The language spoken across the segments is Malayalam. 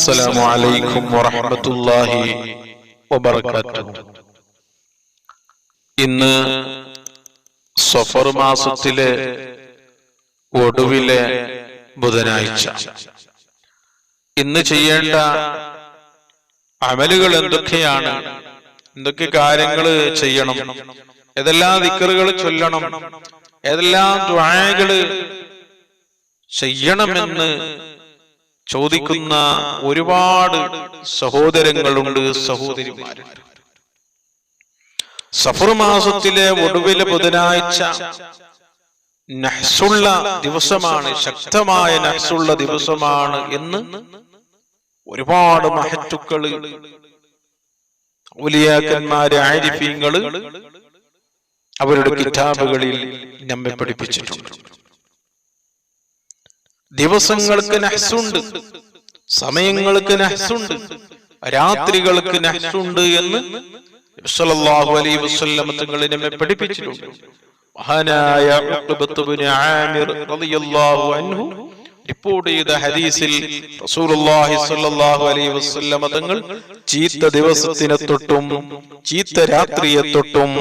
السلام عليكم ورحمة الله وبركاته ഇന്ന് സഫർ മാസത്തിലെ ഒടുവിലെ ബുധനാഴ്ച ഇന്ന് ചെയ്യേണ്ട അമലുകൾ എന്തൊക്കെയാണ് എന്തൊക്കെ കാര്യങ്ങൾ ചെയ്യണം ഏതെല്ലാം ദിക്കറുകൾ ചൊല്ലണം ഏതെല്ലാം ദ്വായകള് ചെയ്യണമെന്ന് ചോദിക്കുന്ന ഒരുപാട് സഹോദരങ്ങളുണ്ട് സഹോദരിമാരുണ്ട്. സഫർ മാസത്തിലെ ഒടുവിലെ ബുധനാഴ്ച നഹ്സുള്ള ദിവസമാണ് ശക്തമായ നഹ്സുള്ള ദിവസമാണ് എന്ന് ഒരുപാട് മഹറ്റുക്കൾ ഉലിയാക്കന്മാര് ആരിഫീങ്ങൾ അവരുടെ കിതാബുകളിൽ നമ്മെ പഠിപ്പിച്ചിട്ടുണ്ട്. ദിവസങ്ങൾക്ക് നഹ്സുണ്ട്. സമയങ്ങൾക്ക് നഹ്സുണ്ട്. രാത്രികൾക്ക് നഹ്സുണ്ട് എന്ന് സല്ലല്ലാഹു അലൈഹി വസല്ലം തങ്ങൾ നമ്മെ പഠിപ്പിച്ചിട്ടുണ്ട്. മഹാനായ ഉഖബത്ത് ഇബ്നു ആമിർ റളിയല്ലാഹു അൻഹു റിപ്പോർട്ട് ചെയ്ത ഹദീസിൽ അലൈഹി വസല്ലം തങ്ങൾ ചീത്ത ദിവസത്തിനെ തൊട്ടും ചീത്ത രാത്രിയെ തൊട്ടും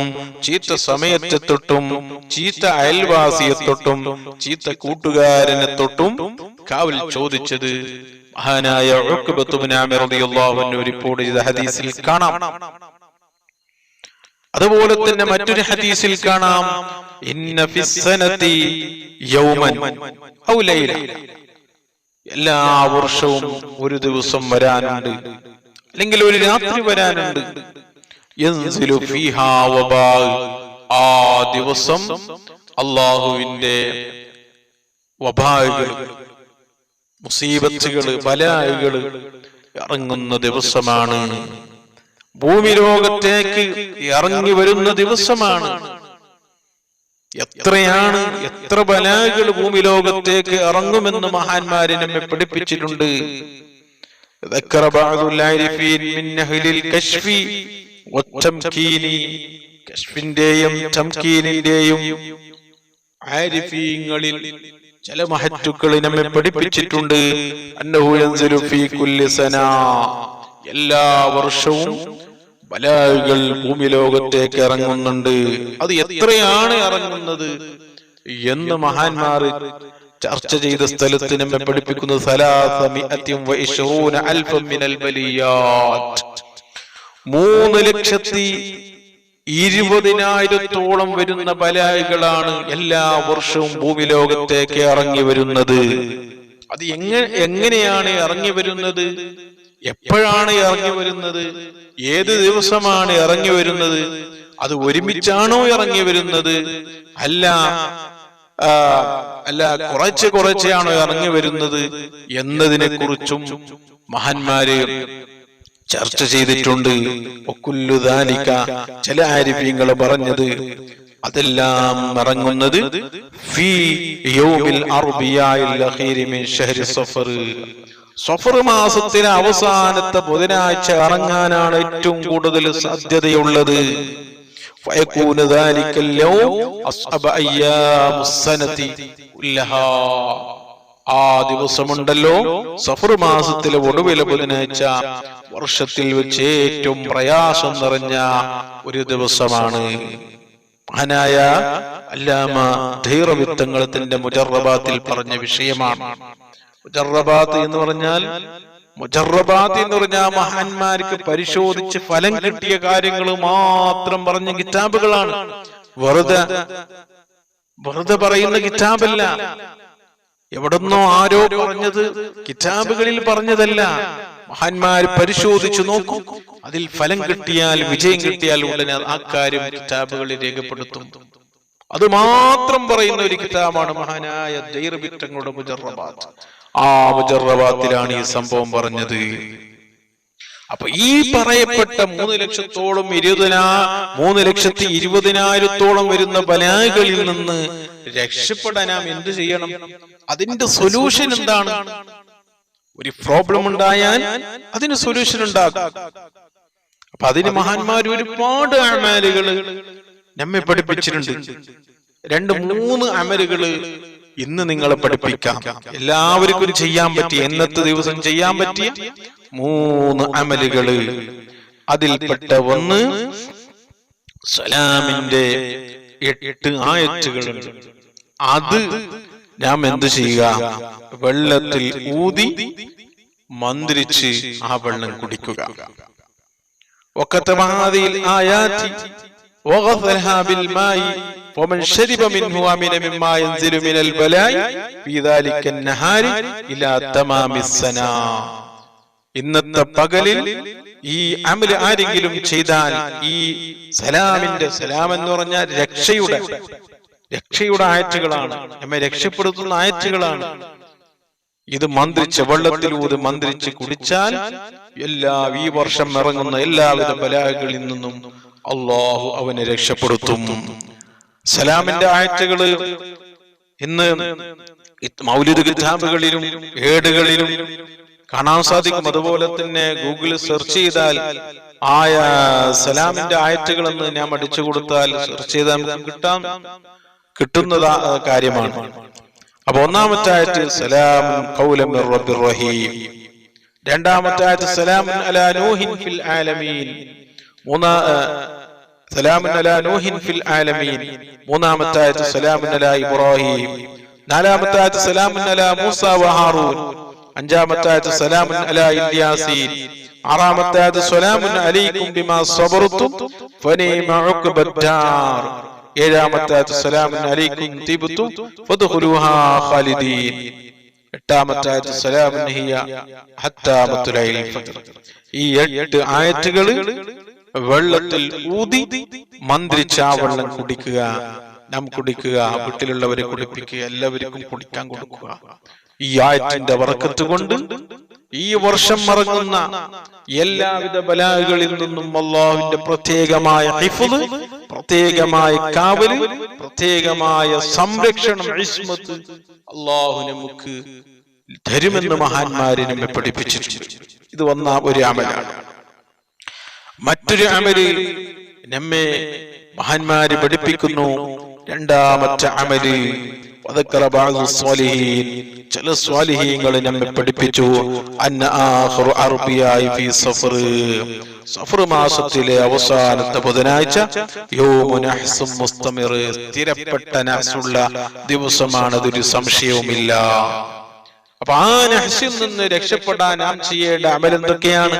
ചീത്ത സമയത്തെ തൊട്ടും ചീത്ത അയൽവാസിയെ തൊട്ടും ചീത്ത കൂട്ടുകാരനെ തൊട്ടും കാവൽ ചോദിച്ചത് മഹാനായ റിപ്പോർട്ട് ചെയ്ത ഹദീസിൽ കാണാം. അതുപോലെ തന്നെ മറ്റൊരു ഹദീസിൽ കാണാം. എല്ലാ വർഷവും ഒരു ദിവസം വരാനുണ്ട്. അല്ലെങ്കിൽ ഒരു രാത്രി വരാനുണ്ട്. ആ ദിവസം അള്ളാഹുവിന്റെ മുസീബത്തുകൾ ബലായികൾ ഇറങ്ങുന്ന ദിവസമാണ്. ഭൂമി ലോകത്തേക്ക് ഇറങ്ങി വരുന്ന ദിവസമാണ് എത്രയാണ് എത്ര ബലാകൾ ഭൂമി ലോകത്തേക്ക് ഇറങ്ങുമെന്ന് മഹാന്മാരെ നമ്മെ പഠിപ്പിച്ചിട്ടുണ്ട് ذكر بعض العارفين من أهل الكشف والتمكين കശ്ഫിന്റെയും തംകീനിന്റെയും ആരിഫീങ്ങളിൽ ചില മഹറ്റുക്കൾ നമ്മെ പഠിപ്പിച്ചിട്ടുണ്ട് അന്നഹു യൻസിലു ഫീ കുല്ലി സനാ എല്ലാ വർഷവും ബലാകൾ ഭൂമി ലോകത്തേക്ക് ഇറങ്ങുന്നുണ്ട്. അത് എത്രയാണ് ഇറങ്ങുന്നത്? എന്ന് മഹാന്മാർ ചർച്ച ചെയ്ത സ്ഥലത്ത് നമ്മെ പഠിപ്പിക്കുന്നത് മൂന്ന് ലക്ഷത്തി ഇരുപതിനായിരത്തോളം വരുന്ന ബലായികളാണ് എല്ലാ വർഷവും ഭൂമി ലോകത്തേക്ക് ഇറങ്ങി വരുന്നത്. അത് എങ്ങനെ എങ്ങനെയാണ് ഇറങ്ങി വരുന്നത്? എപ്പോഴാണ് ഇറങ്ങി വരുന്നത്? ഏത് ദിവസമാണ് ഇറങ്ങി വരുന്നത്? അത് ഒരുമിച്ചാണോ ഇറങ്ങി വരുന്നത്? അല്ല അല്ല കുറച്ച് കുറച്ചാണോ ഇറങ്ങി വരുന്നത് എന്നതിനെ കുറിച്ചും മഹാന്മാര് ചർച്ച ചെയ്തിട്ടുണ്ട്. ഒക്കുല്ലുദാനിക്ക ചില ആരിഫ്യങ്ങൾ പറഞ്ഞത് അതെല്ലാം ഇറങ്ങുന്നത് ഫീ യൗമിൽ ഷഹരി സഫർ. സഫർ മാസത്തിലെ അവസാനത്തെ ബുധനാഴ്ച ഇറങ്ങാനാണ് ഏറ്റവും കൂടുതൽ സാധ്യതയുള്ളത്. ആ ദിവസമുണ്ടല്ലോ സഫർ മാസത്തിലെ ഒടുവിലെ ബുധനാഴ്ച. വർഷത്തിൽ വെച്ച് ഏറ്റവും പ്രയാസം നിറഞ്ഞ ഒരു ദിവസമാണ്. മഹാനായ അല്ലാമ ധൈറവിത്തങ്ങളത്തിന്റെ മുജറബാത്തിൽ പറഞ്ഞ വിഷയമാണ്. മുജറബാത്ത് എന്ന് പറഞ്ഞാൽ മുജറബാത്ത് എന്ന് പറഞ്ഞാൽ മഹാന്മാർക്ക് പരിശോധിച്ച് ഫലം കിട്ടിയ കാര്യങ്ങൾ മാത്രം പറഞ്ഞ കിതാബുകളാണ്. വെറുതെ വെറുതെ പറയുന്ന കിതാബല്ല. എവിടുന്നോ ആരോ പറഞ്ഞത് കിതാബുകളിൽ പറഞ്ഞതല്ല. മഹാന്മാർ പരിശോധിച്ചു നോക്കും. അതിൽ ഫലം കിട്ടിയാൽ വിജയം കിട്ടിയാൽ ഉടനെ ആ കാര്യം കിതാബുകളിൽ രേഖപ്പെടുത്തും. അത് മാത്രം പറയുന്ന ഒരു കിതാബാണ് മഹാനായ ദൈർവിറ്റങ്ങളുടെ മുജറബാത്ത്. ആ മുജറബാത്തിലാണ് ഈ സംഭവം പറഞ്ഞത്. അപ്പൊ ഈ പറയപ്പെട്ട മൂന്ന് ലക്ഷത്തോളം ഇരുപതിനാ മൂന്ന് ലക്ഷത്തി ഇരുപതിനായിരത്തോളം വരുന്ന ബലാകളിൽ നിന്ന് രക്ഷപ്പെടാൻ നാം എന്ത് ചെയ്യണം? അതിന്റെ സൊല്യൂഷൻ എന്താണ്? ഒരു പ്രോബ്ലം ഉണ്ടായാൽ അതിന് സൊല്യൂഷൻ ഉണ്ടാകും. അപ്പൊ അതിന് മഹാന്മാർ ഒരുപാട് അമലുകൾ നമ്മെ പഠിപ്പിച്ചിട്ടുണ്ട്. രണ്ട് മൂന്ന് അമലുകൾ ഇന്ന് നിങ്ങൾ പഠിപ്പിക്കാം. എല്ലാവർക്കും ചെയ്യാൻ പറ്റിയ എന്നത്തെ ദിവസം ചെയ്യാൻ പറ്റിയ മൂന്ന് അമലുകൾ. അതിൽപ്പെട്ട ഒന്ന് സലാമിന്റെ എട്ട് ആയത്തുകൾ. അത് നാം എന്ത് ചെയ്യുക? വെള്ളത്തിൽ ഊതി മന്ത്രിച്ച് ആ വെള്ളം കുടിക്കുക. ഒക്കത്തെ മഹാദിയിൽ ആയാറ്റി ومن شرب منه ومن مما ينزل من البلاء في ذلك النهار إلى تمام السنة ഇന്നത്തെ പകലിൽ ഈ അമല് ആരെങ്കിലും ചെയ്താൽ ഈ സലാമിന്റെ സലാം എന്ന് പറഞ്ഞാൽ രക്ഷയുടെ രക്ഷയുടെ ആയറ്റുകളാണ് നമ്മെ രക്ഷപ്പെടുത്തുന്ന ആയറ്റുകളാണ് ഇത് മന്ത്രിച്ച് വെള്ളത്തിലൂത് മന്ത്രിച്ച് കുടിച്ചാൽ എല്ലാ ഈ വർഷം ഇറങ്ങുന്ന എല്ലാവിധ ബലാകളിൽ നിന്നും അള്ളാഹു അവനെ രക്ഷപ്പെടുത്തും സലാമിന്റെ ആയറ്റുകൾ ഇന്ന് മൗലിക കിതാബുകളിലും ഏടുകളിലും കാണാൻ സാധിക്കും. അതുപോലെ തന്നെ ഗൂഗിളിൽ സെർച്ച് ചെയ്താൽ ആയ സലാമിന്റെ ആയറ്റുകളെന്ന് ഞാൻ അടിച്ചു കൊടുത്താൽ സെർച്ച് ചെയ്താൽ കിട്ടാൻ കിട്ടുന്നതാ കാര്യമാണ്. അപ്പൊ ഒന്നാമത്തെ ആയത്ത് സലാം റഹീം. രണ്ടാമത്തെ ആയത്ത് സലാം അലാ നൂഹിൻ ഫിൽ ആലമീൻ. മൂന്നാ മൂന്നാമത്തെ ആയത്ത് സലാമുൻ അലാ ഇബ്രാഹിം നാലാമത്തെ ആയത്ത് സലാമുൻ അലാ മൂസ വ ഹാറൂൻ അഞ്ചാമത്തെ ആയത്ത് സലാമുൻ അലാ ഇല്യാസീൻ ആറാമത്തെ ആയത്ത് സലാമുൻ അലൈക്കും ബിമാ സബർതും ഫനീമ ഉഖ്ബദ്ദാർ ഏഴാമത്തെ ആയത്ത് സലാമുൻ അലൈക്കും തിബ്തും ഫദ്ഖുലൂഹാ ഖാലിദീൻ എട്ടാമത്തെ ആയത്ത് സലാമുൻ ഹിയ ഹത്താ മത്ലഇൽ ഈ എട്ട് ആയത്തുകൾ വെള്ളത്തിൽ ഊതി മന്ത്രിച്ച ആ വെള്ളം കുടിക്കുക നാം കുടിക്കുക വീട്ടിലുള്ളവരെ കുടിപ്പിക്കുക എല്ലാവർക്കും കുടിക്കാൻ കൊടുക്കുക. ഈ ആയത്തിന്റെ വറക്കത്ത് കൊണ്ട് ഈ വർഷം മറങ്ങുന്ന എല്ലാവിധ ബലാകളിൽ നിന്നും അള്ളാഹുവിന്റെ പ്രത്യേകമായ ഹിഫ്ള് പ്രത്യേകമായ കാവൽ പ്രത്യേകമായ സംരക്ഷണം ഇസ്മത്ത് അള്ളാഹു നമുക്ക് ധരുമെന്ന് മഹാന്മാരെ നമ്മെ പഠിപ്പിച്ചിട്ടുണ്ട്. ഇത് വന്ന ഒരു അമലാണ്. മറ്റൊരു അമൽ നമ്മെ മഹാന്മാര് പഠിപ്പിക്കുന്നു. രണ്ടാമത്തെ അമൽ ചില സ്വാലിഹീങ്ങളെ നമ്മെ പഠിപ്പിച്ചു. സഫർ. മാസത്തിലെ അവസാനത്തെ ബുധനാഴ്ച സ്ഥിരപ്പെട്ട നാസുള്ള ദിവസമാണ് അതൊരു സംശയവുമില്ല. അപ്പൊ ആ നഹ്സിൽ നിന്ന് രക്ഷപ്പെടാൻ നാം ചെയ്യേണ്ട അമൽ എന്തൊക്കെയാണ്?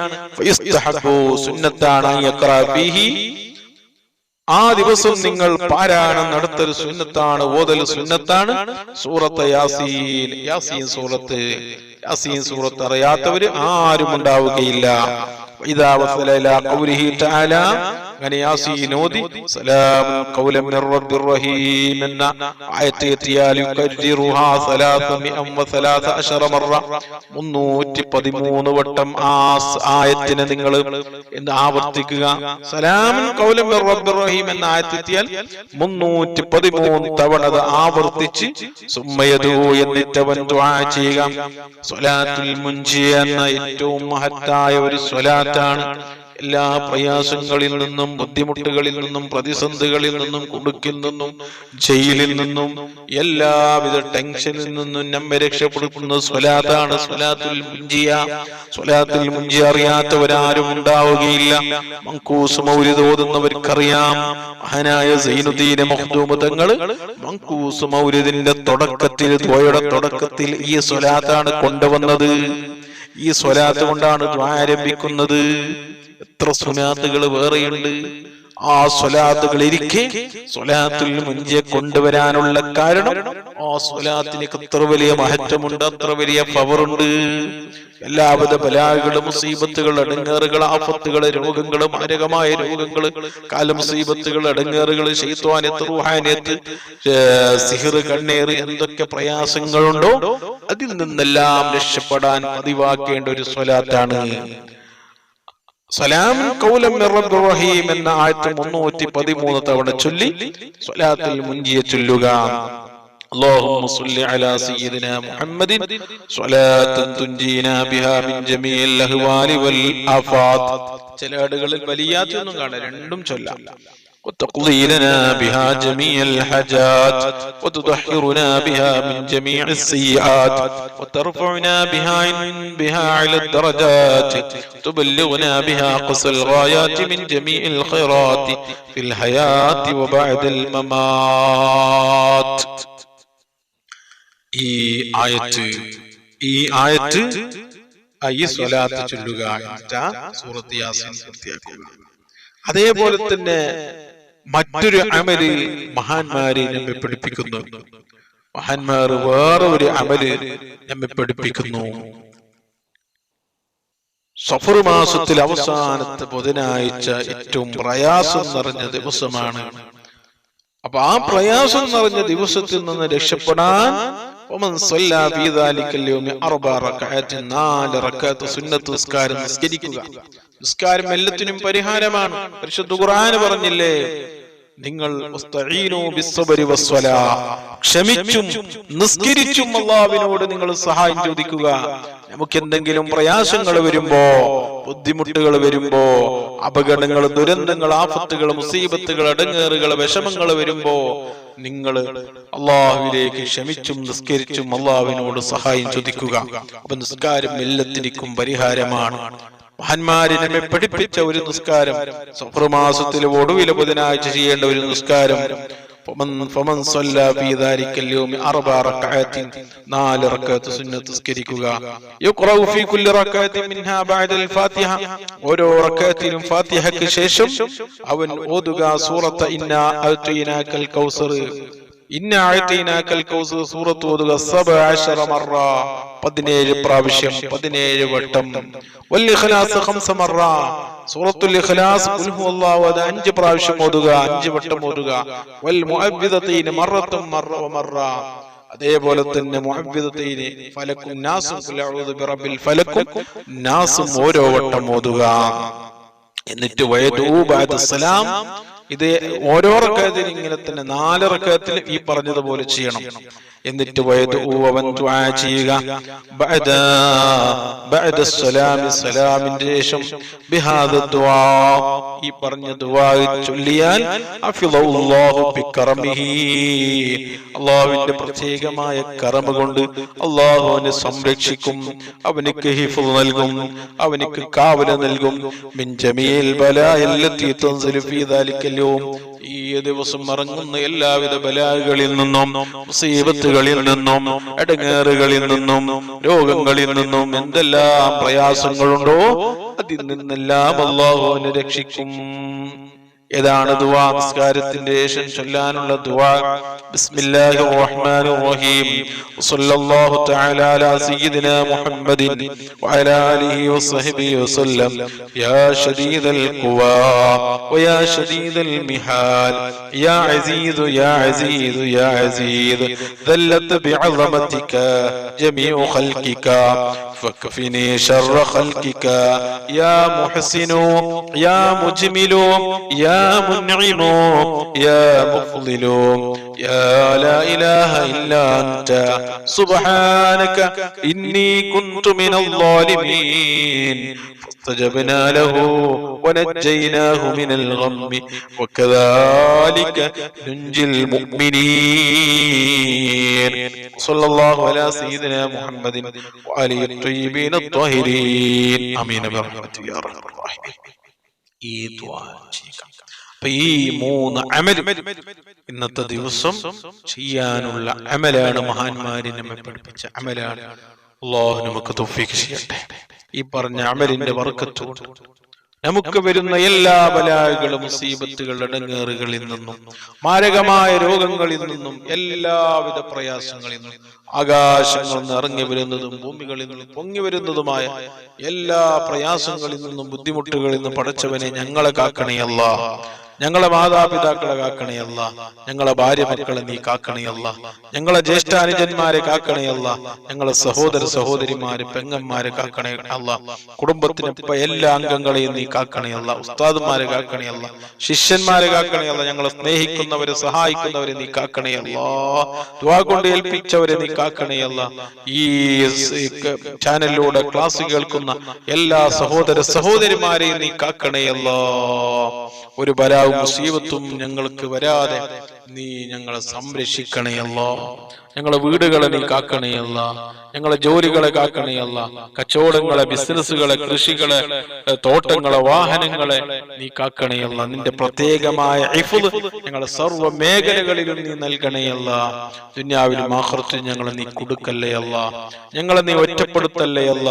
ആ ദിവസം നിങ്ങൾ പാരായണം നടത്തൽ സുന്നത്താണ് ഓതൽ സുന്നത്താണ്. സൂറത്ത് യാസീൻ യാസീൻ സൂറത്ത് യാസീൻ സൂറത്ത് അറിയാത്തവര് ആരും ഉണ്ടാവുകയില്ല. ഇതാ വസല അങ്ങനെ ഓതി സലാമുൻ എന്ന അശറ മറ 313 വട്ടം ആ ആയത്തിനെ നിങ്ങൾ എന്ന് ആവർത്തിക്കുക. റഹീം എന്ന ആയത്ത് എത്തിയാൽ 313 തവണ അത് ആവർത്തിച്ച് എന്നിട്ടവൻ ദുആ ചെയ്യുക. സ്വലാത്തുൽ എന്ന ഏറ്റവും മഹത്തായ ഒരു സ്വലാത്താണ്. എല്ലാ പ്രയാസങ്ങളിൽ നിന്നും ബുദ്ധിമുട്ടുകളിൽ നിന്നും പ്രതിസന്ധികളിൽ നിന്നും കുടുക്കിൽ നിന്നും ജയിലിൽ നിന്നും എല്ലാവിധ ടെൻഷനിൽ നിന്നും നമ്മെ രക്ഷപ്പെടുത്തുന്ന സ്വലാത്താണ്. സ്വലാത്തിൽ മുഞ്ചിയ സ്വലാത്തിൽ മുഞ്ചി അറിയാത്തവരാരും ഉണ്ടാവുകയില്ല. മങ്കൂസ് മൗരിദ് ഓതുന്നവർക്കറിയാം. മഹനായ സൈനുദ്ദീന മഹദൂമതങ്ങൾ മങ്കൂസ് മൗലിദിന്റെ തുടക്കത്തിൽ ദ്വയുടെ തുടക്കത്തിൽ ഈ സ്വലാത്താണ് കൊണ്ടുവന്നത്. ഈ സ്വലാത്ത് കൊണ്ടാണ് ആരംഭിക്കുന്നത്. എത്ര സുനാത്തുകൾ വേറെയുണ്ട്? ആ സ്വലാത്തുകൾ ഇരിക്കെ സ്വലാത്തിൽ മുഞ്ചെ കൊണ്ടുവരാനുള്ള കാരണം ആ സ്വലാത്തിന് എത്ര വലിയ മഹത്വമുണ്ട് അത്ര വലിയ പവറുണ്ട്. എല്ലാവിധ ബലാഹുകളും മുസീബത്തുകൾ അടങ്ങേറുകൾ ആഫത്തുകൾ രോഗങ്ങൾ മാരകമായ രോഗങ്ങൾ കാലമുസീബത്തുകൾ അടങ്ങേറുകൾ ശൈത്വാനത്ത് റുഹാനത്ത് സിഹിർ കണ്ണേറ് എന്തൊക്കെ പ്രയാസങ്ങളുണ്ടോ? അതിൽ നിന്നെല്ലാം രക്ഷപ്പെടാൻ പതിവാക്കേണ്ട ഒരു സ്വലാത്താണ് സലാം കൗലം മിർ റബ്ബിർ റഹീം എന്ന ആയത്ത് മുന്നൂറ്റി പതിമൂന്ന് തവണ ചൊല്ലി സ്വലാത്തിൽ മുഞ്ചിയെ ചൊല്ലുക اللهم صل على سيدنا محمد صلاة تنجينا بها من جميع الأهوال والآفات ചില ആടുകളിൽ വലിയാത്തൊന്നും കാണാം രണ്ടും ചൊല്ലാം وتقضي لنا بها جميع الحاجات وتطهرنا بها من جميع السيئات وترفعنا بها بها على الدرجات تبلغنا بها قصى الغايات من جميع الخيرات في الحياة وبعد الممات ഈ ആയത്ത് ഈ ആയത്ത് ആ ഈ സ്വലാത്ത് ചൊല്ലുക എന്നിട്ട് സൂറത്ത് യാസീൻ പൂർത്തിയാക്കുക അതേപോലെ തന്നെ മറ്റൊരു അമൽ മഹാന്മാരെ നമ്മെ പഠിപ്പിക്കുന്നു. മഹാന്മാർ വേറെ ഒരു അമൽ നമ്മെ പഠിപ്പിക്കുന്നു. സഫർ മാസത്തിൽ അവസാനത്തെ ബുധനാഴ്ച ഏറ്റവും പ്രയാസം നിറഞ്ഞ ദിവസമാണ്. അപ്പൊ ആ പ്രയാസം നിറഞ്ഞ ദിവസത്തിൽ നിന്ന് രക്ഷപ്പെടാൻ ഒമൻ സല്ല ഫീ ദാലിക്കൽ യൗമി അർബഅ റക്അത്ത് നാല് റക്അത്ത് സുന്നത്ത് നിസ്കാരം നിസ്കരിക്കുക. നിസ്കാരം എല്ലാത്തിനും പരിഹാരമാണ്. പരിശുദ്ധ ഖുർആൻ പറഞ്ഞില്ലേ? നിങ്ങൾ ക്ഷമിച്ചും നിസ്കരിച്ചും അള്ളാവിനോട് നിങ്ങൾ സഹായം ചോദിക്കുക. നമുക്ക് എന്തെങ്കിലും പ്രയാസങ്ങൾ വരുമ്പോ ബുദ്ധിമുട്ടുകൾ വരുമ്പോ അപകടങ്ങൾ ദുരന്തങ്ങൾ ആഫത്തുകൾ മുസീബത്തുകൾ അടങ്ങേറുകൾ വിഷമങ്ങൾ വരുമ്പോ നിങ്ങൾ അള്ളാഹുവിലേക്ക് ക്ഷമിച്ചും നിസ്കരിച്ചും അള്ളാഹുവിനോട് സഹായം ചോദിക്കുക. അപ്പൊ നിസ്കാരം എല്ലാത്തിനും പരിഹാരമാണ്. മഹാന്മാര് നമ്മെ പഠിപ്പിച്ച ഒരു നിസ്കാരം. സഫർമാസത്തിലെ ഒടുവിലെ ബുധനാഴ്ച ചെയ്യേണ്ട ഒരു നിസ്കാരം. നാല് റക്കാത്ത് സുന്നത്ത് സ്കരിക്കുക ഓരോ റക്കാത്തിലും ഫാത്തിഹയ്ക്ക് ശേഷം അവൻ ഓതുക സൂറത്ത് ഇന്ന കൗസർ. ഇന്ന അഅ്തൈനാക്കൽ കൗസർ സൂറത്ത് ഓതുക സബഅ അശറ 17 പ്രാവശ്യം 17 വട്ടം. സൂറത്തുൽ ഇഖ്ലാസ് അഞ്ച് പ്രാവശ്യം ഓതുക അഞ്ച് വട്ടം ഓതുക. വൽ അതേപോലെ തന്നെ ഫലക്കും അഊദു ഓരോ വട്ടം ഓതുക. എന്നിട്ട് ബഅദ സലാം ഇത് ഓരോ റക്കഅത്തിനും ഇങ്ങനെ തന്നെ നാല് റക്കഅത്തിൽ ഈ പറഞ്ഞതുപോലെ ചെയ്യണം. എന്നിട്ട് അവൻ ചെയ്യുക. സലാമിന്റെ ശേഷം ഈ പറഞ്ഞ ചൊല്ലിയാൽ അള്ളാഹുവിന്റെ പ്രത്യേകമായ കറമ കൊണ്ട് അവനെ സംരക്ഷിക്കും. അവനിക്ക് ഹിഫ് നൽകും. അവനക്ക് കാവല നൽകും. മിൻ ജമീൽ ഫീ ദാലിക്കൽ യൗം. ഈ ദിവസം മറങ്ങുന്ന എല്ലാവിധ ബലാകളിൽ നിന്നും മുസീബത്തുകളിൽ നിന്നും എടങ്ങേറുകളിൽ നിന്നും രോഗങ്ങളിൽ നിന്നും എന്തെല്ലാം പ്രയാസങ്ങളുണ്ടോ അതിൽ നിന്നെല്ലാം അള്ളാഹുവിനെ രക്ഷിക്കും. ഏതാണ് ദുവാ നിസ്കാരത്തിന്റെ ശേഷം ചൊല്ലാനുള്ള ദുവാ ബിസ്മില്ലാഹിർ റഹ്മാനിർ റഹീം വസല്ലല്ലാഹു തആല അലാ സയ്യിദിനാ മുഹമ്മദിൻ വഅലാ ആലിഹി വസ്സഹ്ബിഹി വസല്ലം യാ ശദീദൽ ഖുവാ വയാ ശദീദൽ മിഹാൽ യാ അസീദ് യാ അസീദ് യാ അസീദ് ദല്ലത്ത് ബിഅസമതിക ജമീഉ ഖൽഖിക فكفني شر خلقك. يا محسن يا مجمل يا منعم يا مفضل. يا لا إله إلا أنت. سبحانك إني كنت من الظالمين. فاستجبنا له ونجيناه من الغم وكذلك ننجي المؤمنين صلى الله على سيدنا محمد وعلى الطيبين الطاهرين آمين برحمتك يا أرحم الراحمين ഈ ദുആ ചെയ്യുക അപ്പൊ ഈ മൂന്ന് അമലും ഇന്നത്തെ ദിവസം ചെയ്യാനുള്ള അമലാണ് മഹാന്മാര് നമ്മെ പഠിപ്പിച്ച അമലാണ് അള്ളാഹു നമുക്ക് തൗഫീഖ് ചെയ്യട്ടെ ഈ പറഞ്ഞ അമലിന്റെ വർക്കത്തോട് നമുക്ക് വരുന്ന എല്ലാ ബലാകളും മുസീബത്തുകൾ ഇടങ്ങേറുകളിൽ നിന്നും മാരകമായ രോഗങ്ങളിൽ നിന്നും എല്ലാവിധ പ്രയാസങ്ങളിൽ നിന്നും ആകാശങ്ങളിൽ നിന്ന് ഇറങ്ങി വരുന്നതും ഭൂമികളിൽ നിന്ന് പൊങ്ങി വരുന്നതുമായ എല്ലാ പ്രയാസങ്ങളിൽ നിന്നും ബുദ്ധിമുട്ടുകളിൽ നിന്നും പടച്ചവനെ ഞങ്ങളെ കാക്കണയല്ല ഞങ്ങളെ മാതാപിതാക്കളെ കാക്കണയല്ല ഞങ്ങളെ ഭാര്യ മക്കളെ നീ കാക്കണയല്ല ഞങ്ങളെ ജ്യേഷ്ഠാനുജന്മാരെ കാക്കണയല്ല ഞങ്ങളെ സഹോദര സഹോദരിമാരെ പെങ്ങന്മാരെ കാക്കണേ അല്ല കുടുംബത്തിന് ഇപ്പൊ എല്ലാ അംഗങ്ങളെയും നീ കാക്കണയല്ല ഉസ്താദുമാരെ കാക്കണയല്ല ശിഷ്യന്മാരെ കാക്കണയല്ല ഞങ്ങളെ സ്നേഹിക്കുന്നവരെ സഹായിക്കുന്നവരെ നീ കാക്കണയല്ല ദ്വാ കൊണ്ട് ഏൽപ്പിച്ചവരെ നീ കാക്കണയല്ല ഈ ചാനലിലൂടെ ക്ലാസ് കേൾക്കുന്ന എല്ലാ സഹോദര സഹോദരിമാരെയും നീ കാക്കണയല്ല ഒരു ബലാവും മുസീബത്തും ഞങ്ങൾക്ക് വരാതെ നീ ഞങ്ങളെ സംരക്ഷിക്കണേ അല്ലോ. ഞങ്ങളെ വീടുകളെ നീ കാക്കണേ അല്ല. ഞങ്ങളെ ജോലികളെ കാക്കണേ അല്ല. കച്ചവടങ്ങളെ ബിസിനസ്സുകളെ കൃഷികളെ തോട്ടങ്ങളെ വാഹനങ്ങളെ നീ കാക്കണേ അല്ല. നിന്റെ പ്രത്യേകമായ ഞങ്ങളെ സർവ മേഖലകളിലും നീ നൽകണയല്ല ദുന്യാവിൽ ദുന്യാവിലും ആഹ്റത്തിലും ഞങ്ങളെ നീ കൊടുക്കല്ലേയല്ല ഞങ്ങളെ നീ ഒറ്റപ്പെടുത്തല്ലേയല്ല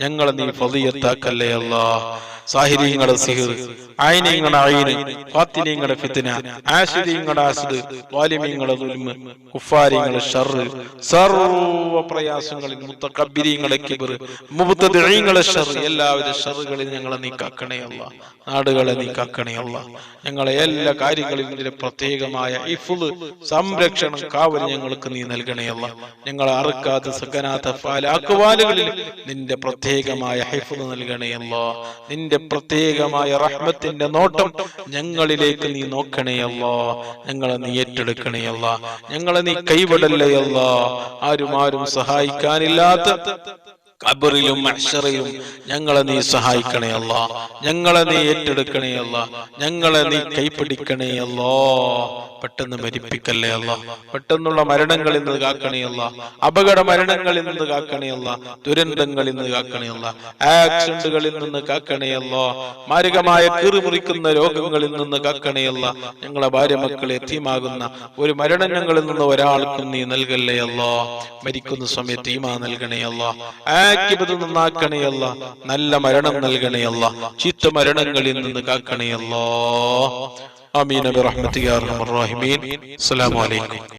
ഞങ്ങളെ നീ പതിയത്താക്കല്ലേയല്ല സാഹിര്യങ്ങളുടെ സിഹിർ ആയിനീങ്ങളുടെ ആയിന് ഫാത്തിനീങ്ങളുടെ ഫിത്തിന ആസിദീങ്ങളുടെ ആസിദ് വാലിമീങ്ങളുടെ ദുൽമ് കുഫാരിങ്ങളുടെ ഷർറ് സർവ പ്രയാസങ്ങളിൽ മുത്തക്കബിരീങ്ങളെ കിബർ മുബത്തദിഈങ്ങളെ ഷർറ്. എല്ലാവിധ ഷറുകളിൽ ഞങ്ങളെ നീ കാക്കണേ അല്ല നാടുകളെ നീ കാക്കണേ അല്ല ഞങ്ങളെ എല്ലാ കാര്യങ്ങളിലും ഇതിലെ പ്രത്യേകമായ ഇഫുൾ സംരക്ഷണം കാവൽ ഞങ്ങൾക്ക് നീ നൽകണേ അല്ല ഞങ്ങളെ അറുക്കാത്ത സകനാത്ത ഫാലാക്കുവാലുകളിൽ നിന്റെ പ്രത്യേകമായ ഹൈഫുൾ നൽകണേ അല്ല നിന്റെ പ്രത്യേകമായ റഹ്മത്തിന്റെ നോട്ടം ഞങ്ങളിലേക്ക് നീ നോക്കണേ അല്ല. ഞങ്ങളെ നീ ഏറ്റെടുക്കണേ അല്ല. ഞങ്ങളെ നീ കൈവിടല്ലേ അല്ല. ആരും ആരും സഹായിക്കാനില്ലാത്ത കബറിലും മഹ്ശറിലും ഞങ്ങളെ നീ സഹായിക്കണേ അല്ല. ഞങ്ങളെ നീ ഏറ്റെടുക്കണേ അല്ല. ഞങ്ങളെ നീ കൈപ്പിടിക്കണേ അല്ലോ. പെട്ടെന്ന് മരിപ്പിക്കല്ലേ അല്ല. പെട്ടെന്നുള്ള മരണങ്ങളിൽ നിന്ന് കാക്കണേ അല്ല. അപകട മരണങ്ങളിൽ നിന്ന് കാക്കണേ അല്ല. ദുരന്തങ്ങളിൽ നിന്ന് കാക്കണേ അല്ല. ആക്സിഡന്റുകളിൽ നിന്ന് കാക്കണേ അല്ല. മാരകമായ കീറിമുറിക്കുന്ന രോഗങ്ങളിൽ നിന്ന് കാക്കണേ അല്ല. ഞങ്ങളെ ഭാര്യ മക്കളെ തീമാകുന്ന ഒരു മരണങ്ങളിൽ നിന്ന് ഒരാൾക്കും നീ നൽകല്ലേ അല്ലോ. മരിക്കുന്ന സമയത്ത് ഈമാ നൽകണേ അല്ല. ആക്കിബത് നന്നാക്കണയല്ല നല്ല മരണം നൽകണേ അല്ല. ചീത്ത മരണങ്ങളിൽ നിന്ന് കാക്കണേ അമീൻ അർഹമർ റഹീമീൻ. അസ്സലാമു അലൈക്കും.